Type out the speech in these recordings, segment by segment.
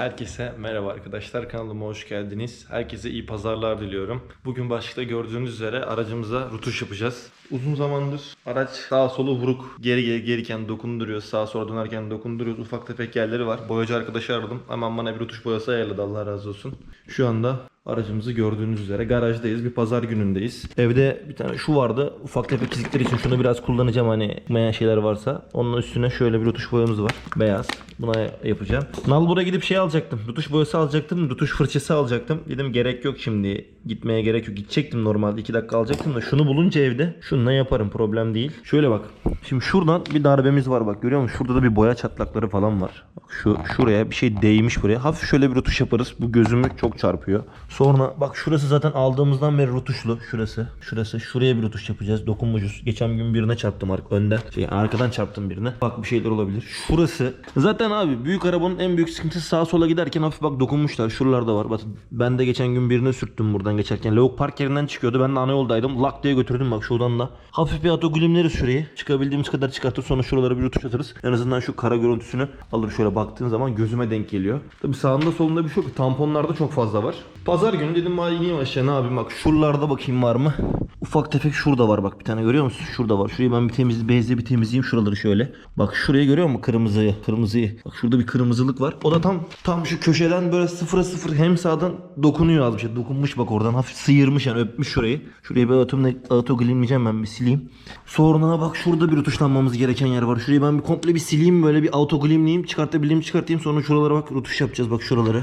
Herkese merhaba arkadaşlar kanalıma hoş geldiniz. Herkese iyi pazarlar diliyorum. Bugün başlıkta gördüğünüz üzere aracımıza rutuş yapacağız. Uzun zamandır araç sağa solu vuruk, geri geri gelirken dokunduruyoruz, sağa sola dönerken dokunduruyoruz. Ufak tefek yerleri var. Boyacı arkadaşı aradım. Hemen bana bir rutuş boyası ayarladı Allah razı olsun. Şu anda aracımızı gördüğünüz üzere garajdayız. Bir pazar günündeyiz. Evde bir tane şu vardı. Ufak tefek çizikler için şunu biraz kullanacağım hani mayan şeyler varsa. Onun üstüne şöyle bir rutuş boyamız var. Beyaz. Buna yapacağım. Nalbur'a gidip şey alacaktım. Rutuş boyası alacaktım. Rutuş fırçası alacaktım. Dedim gerek yok şimdi. Gitmeye gerek yok. Gidecektim normalde. 2 dakika alacaktım da şunu bulunca evde şununla yaparım. Problem değil. Şöyle bak. Şimdi şuradan bir darbemiz var bak. Görüyor musun? Şurada da bir boya çatlakları falan var. Bak şu şuraya bir şey değmiş buraya. Hafif şöyle bir rutuş yaparız. Bu gözümü çok çarpıyor. Sonra bak şurası zaten aldığımızdan beri rutuşlu. Şurası. Şurası. Şuraya bir rutuş yapacağız. Dokunmucuz. Geçen gün birine çarptım ark önden. Şey arkadan çarptım birine. Bak bir şeyler olabilir. Şurası. Zaten abi büyük arabanın en büyük sıkıntısı sağa sola giderken hafif bak dokunmuşlar. Şuralarda var. Bak ben de geçen gün birine sürttüm buradan geçerken. Lavuk park yerinden çıkıyordu. Ben de ana yoldaydım. Lak diye götürdüm bak şuradan da. Hafif bir autoglimleriz şurayı. Çıkabildiğimiz kadar çıkartıp sonra şuralara bir rutuş atarız. En azından şu kara görüntüsünü alır şöyle baktığın zaman gözüme denk geliyor. Tabi sağında solunda bir şey yok. Tamponlarda çok fazla var. Pazar günü dedim bari ineyim aşağı ne yapayım bak şuralarda bakayım var mı? Ufak tefek şurada var bak bir tane görüyor musun? Şurada var. Şurayı ben bir temiz bezle bir temizleyeyim şuraları şöyle. Bak şurayı görüyor musun kırmızıyı? Kırmızıyı. Bak şurada bir kırmızılık var. O da tam tam şu köşeden böyle sıfıra sıfır hem sağdan dokunuyor az bir şey. Dokunmuş bak oradan hafif sıyırmış yani öpmüş şurayı. Şurayı bir automla autoglimleyeceğim ben bir sileyim. Sonra bak şurada bir rutuşlanmamız gereken yer var. Şurayı ben bir komple bir sileyim böyle bir autoglimleyeyim. Çıkartabildiğimi çıkartayım. Sonra şuralara bak rutuş yapacağız bak şuraları.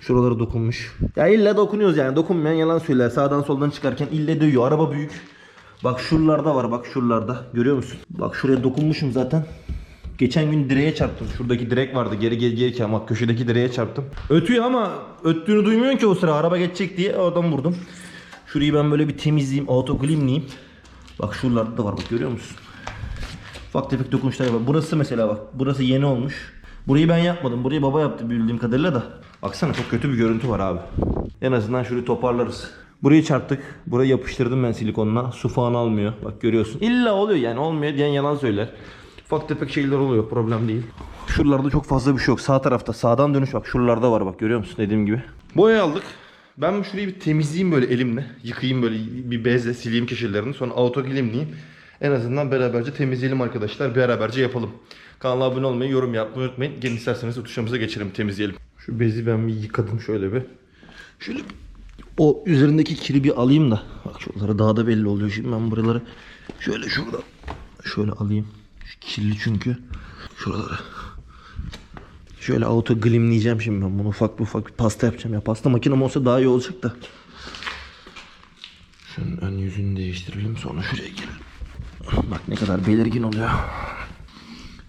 Şuralara dokunmuş. Ya illa dokunuyoruz yani. Dokunmayan yalan söyler. Sağdan soldan çıkarken ille dövüyor. Araba büyük. Bak şuralarda var bak şuralarda. Görüyor musun? Bak şuraya dokunmuşum zaten. Geçen gün direğe çarptım. Şuradaki direk vardı. Geri geri gelirken bak köşedeki direğe çarptım. Ötüyor ama öttüğünü duymuyorsun ki o sıra. Araba geçecek diye oradan vurdum. Şurayı ben böyle bir temizleyeyim. Autoglimleyeyim. Bak şuralarda da var bak görüyor musun? Ufak tefek dokunuşlar var. Burası mesela bak. Burası yeni olmuş. Burayı ben yapmadım. Burayı baba yaptı bildiğim kadarıyla da. Baksana çok kötü bir görüntü var abi. En azından şurayı toparlarız. Burayı çarptık. Burayı yapıştırdım ben silikonla. Su falan almıyor. Bak görüyorsun. İlla oluyor yani olmuyor diyen yalan söyler. Ufak tefek şeyler oluyor. Problem değil. Şuralarda çok fazla bir şey yok. Sağ tarafta. Sağdan dönüş bak. Şuralarda var bak. Görüyor musun? Dediğim gibi. Boya aldık. Ben şurayı bir temizleyeyim böyle elimle. Yıkayayım böyle bir bezle sileyim köşelerini. Sonra autoglimleyeyim. En azından beraberce temizleyelim arkadaşlar. Beraberce yapalım. Kanala abone olmayı, yorum yapmayı unutmayın. Gelin isterseniz tutuşumuza geçelim, temizleyelim. Şu bezi ben bir yıkadım şöyle bir. Şöyle o üzerindeki kiri bir alayım da. Bak şuraları daha da belli oluyor. Şimdi ben buraları şöyle şuradan şöyle alayım. Kirli çünkü. Şuraları. Şöyle auto glimleyeceğim şimdi ben bunu ufak ufak bir pasta yapacağım ya. Pasta makinem olsa daha iyi olacak da. Şunun ön yüzünü değiştirelim sonra şuraya gelelim. Bak ne kadar belirgin oluyor.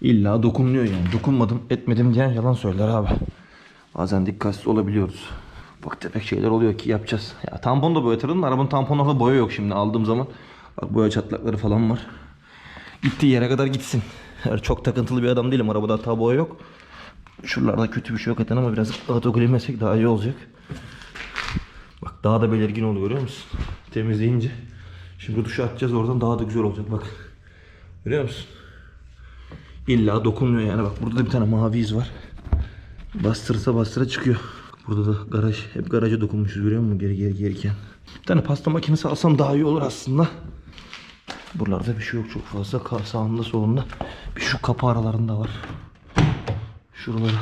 İlla dokunuyor yani. Dokunmadım, etmedim diyen yalan söyler abi. Bazen dikkatsiz olabiliyoruz. Bak tefek şeyler oluyor ki yapacağız. Ya tampon da boyatırdım da arabanın tamponlarda boya yok şimdi aldığım zaman. Bak boya çatlakları falan var. Gittiği yere kadar gitsin. Yani çok takıntılı bir adam değilim. Arabada hata boya yok. Şuralarda kötü bir şey yok zaten ama biraz autoglimlesek daha iyi olacak. Bak daha da belirgin oluyor görüyor musun? Temizleyince. Şimdi duşa atacağız oradan daha da güzel olacak bak. Görüyor musun? İlla dokunmuyor yani bak burada da bir tane mavi iz var. Bastırsa bastıra çıkıyor. Burada da garaj. Hep garaja dokunmuşuz görüyor musun geri geri gelirken. Bir tane pasta makinesi alsam daha iyi olur aslında. Buralarda bir şey yok çok fazla. Sağında solunda. Bir şu kapı aralarında var. Şuralara.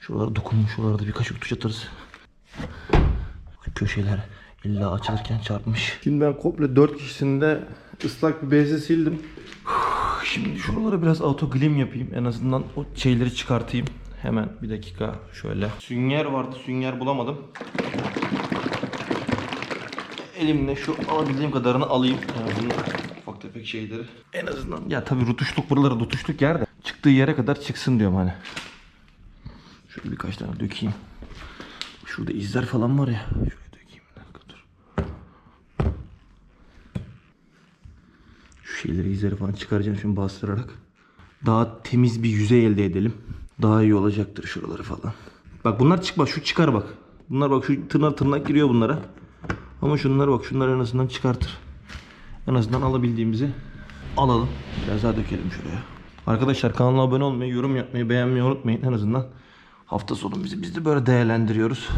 Şuralara dokunmuş. Şuralarda birkaç tuş atarız. Köşeler illa açılırken çarpmış. Şimdi ben komple 4 kişisinde ıslak bir bezle sildim. Şimdi şuralara biraz autoglim yapayım. En azından o şeyleri çıkartayım. Hemen bir dakika şöyle. Sünger vardı. Sünger bulamadım. Elimle şu alabildiğim kadarını alayım. Yani bunun ufak tefek şeyleri. En azından ya tabii rutuşluk buralara rutuşluk yer de çıktığı yere kadar çıksın diyorum hani. Şöyle birkaç tane dökeyim. Şurada izler falan var ya. Şöyle dökeyim. Bir dakika dur. Şu şeyleri izleri falan çıkaracağım şimdi bastırarak. Daha temiz bir yüzey elde edelim. Daha iyi olacaktır şuraları falan. Bak bunlar çıkma şu çıkar bak. Bunlar bak şu tırnak tırnak giriyor bunlara. Ama şunlar bak şunlar en azından çıkartır. En azından alabildiğimizi alalım. Biraz daha dökelim şuraya. Arkadaşlar kanala abone olmayı, yorum yapmayı, beğenmeyi unutmayın. En azından Hafta sonu bizi biz de böyle değerlendiriyoruz.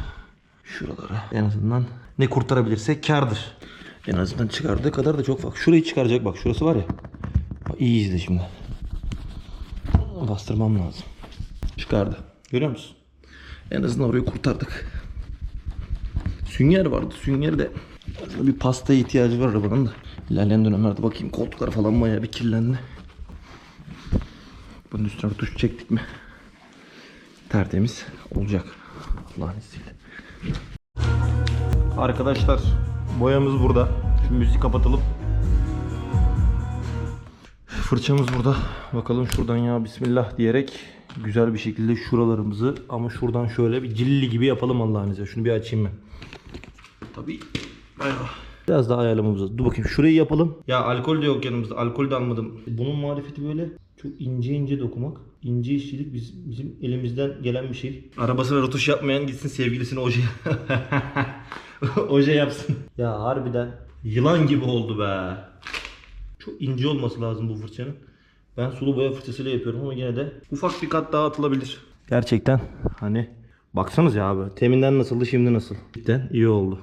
Şuraları en azından ne kurtarabilirsek kardır. En azından çıkardığı kadar da çok bak. Şurayı çıkaracak bak şurası var ya. Bak, iyi izle şimdi. Bastırmam lazım. Çıkardı. Görüyor musun? En azından orayı kurtardık. Sünger vardı. Sünger de aslında bir pastaya ihtiyacı var arabanın da. İlerleyen dönemlerde bakayım koltuklar falan bayağı bir kirlendi. Bunun üstüne bir tuş çektik mi? Tertemiz olacak. Allah'ın izniyle. Arkadaşlar boyamız burada. Şu müziği kapatalım. Fırçamız burada. Bakalım şuradan ya bismillah diyerek güzel bir şekilde şuralarımızı ama şuradan şöyle bir cilli gibi yapalım Allah'ın izniyle. Şunu bir açayım ben. Tabii. Bayağı. Biraz daha ayarlamamız. Dur bakayım şurayı yapalım. Ya alkol de yok yanımızda. Alkol de almadım. Bunun marifeti böyle çok ince ince dokumak. İnce işçilik biz, bizim elimizden gelen bir şey. Arabasına rötuş yapmayan gitsin sevgilisine oje oje yapsın. Ya harbiden yılan gibi oldu be. Çok ince olması lazım bu fırçanın. Ben sulu boya fırçasıyla yapıyorum ama yine de ufak bir kat daha atılabilir. Gerçekten hani baksanız ya abi teminden nasıldı şimdi nasıl? Cidden iyi oldu.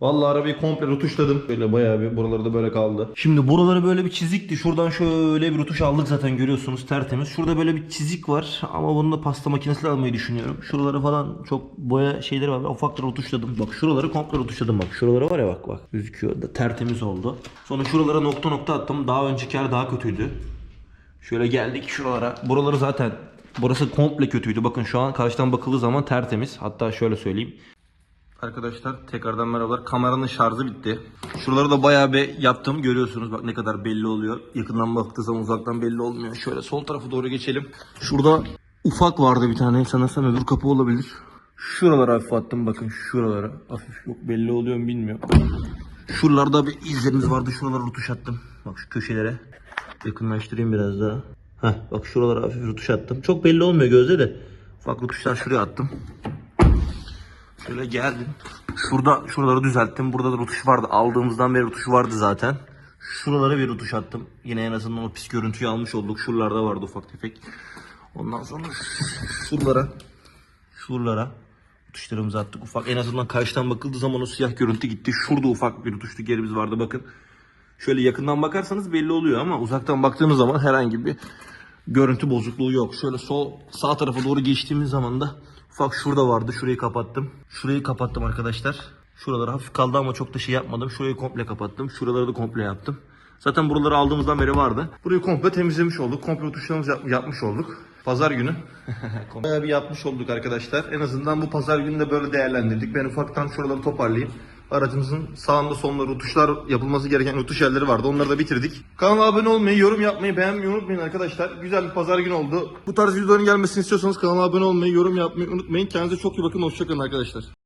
Vallahi arabayı komple rutuşladım. Böyle bayağı bir buraları da böyle kaldı. Şimdi buraları böyle bir çizikti. Şuradan şöyle bir rutuş aldık zaten görüyorsunuz tertemiz. Şurada böyle bir çizik var ama bunu da pasta makinesiyle almayı düşünüyorum. Şuraları falan çok boya şeyleri var. Ben ufak da rutuşladım. Bak şuraları komple rutuşladım bak. Şuraları var ya bak bak. Gözüküyor da tertemiz oldu. Sonra şuralara nokta nokta attım. Daha önceki yer daha kötüydü. Şöyle geldik şuralara. Buraları zaten burası komple kötüydü. Bakın şu an karşıdan bakıldığı zaman tertemiz. Hatta şöyle söyleyeyim. Arkadaşlar tekrardan merhabalar. Kameranın şarjı bitti. Şuraları da bayağı bir yaptım. Görüyorsunuz bak ne kadar belli oluyor. Yakından baktığı zaman uzaktan belli olmuyor. Şöyle sol tarafa doğru geçelim. Şurada ufak vardı bir tane. Sanırsam öbür kapı olabilir. Şuralara hafif attım bakın şuralara. Hafif yok belli oluyor mu bilmiyorum. Şuralarda bir izlerimiz vardı. Şuralara rutuş attım. Bak şu köşelere. Yakınlaştırayım biraz daha. Heh, bak şuralara hafif rutuş attım. Çok belli olmuyor gözde de. Ufak rutuşlar şuraya attım. Şöyle geldim. Şurada şuraları düzelttim. Burada da rutuş vardı. Aldığımızdan beri rutuş vardı zaten. Şuralara bir rutuş attım. Yine en azından o pis görüntüyü almış olduk. Şuralarda vardı ufak tefek. Ondan sonra şuralara şuralara rutuşlarımızı attık ufak. En azından karşıdan bakıldığı zaman o siyah görüntü gitti. Şurada ufak bir rutuşlu yerimiz vardı bakın. Şöyle yakından bakarsanız belli oluyor ama uzaktan baktığınız zaman herhangi bir görüntü bozukluğu yok. Şöyle sol sağ tarafa doğru geçtiğimiz zaman da ufak şurada vardı. Şurayı kapattım. Şurayı kapattım arkadaşlar. Şuraları hafif kaldı ama çok da şey yapmadım. Şurayı komple kapattım. Şuraları da komple yaptım. Zaten buraları aldığımızdan beri vardı. Burayı komple temizlemiş olduk. Komple tuşlarımızı yap- yapmış olduk. Pazar günü. Bayağı bir yapmış olduk arkadaşlar. En azından bu pazar günü de böyle değerlendirdik. Ben ufaktan şuraları toparlayayım. Aracımızın sağında solunda rutuşlar yapılması gereken rutuş yerleri vardı. Onları da bitirdik. Kanala abone olmayı, yorum yapmayı, beğenmeyi unutmayın arkadaşlar. Güzel bir pazar günü oldu. Bu tarz videoların gelmesini istiyorsanız kanala abone olmayı, yorum yapmayı unutmayın. Kendinize çok iyi bakın. Hoşçakalın arkadaşlar.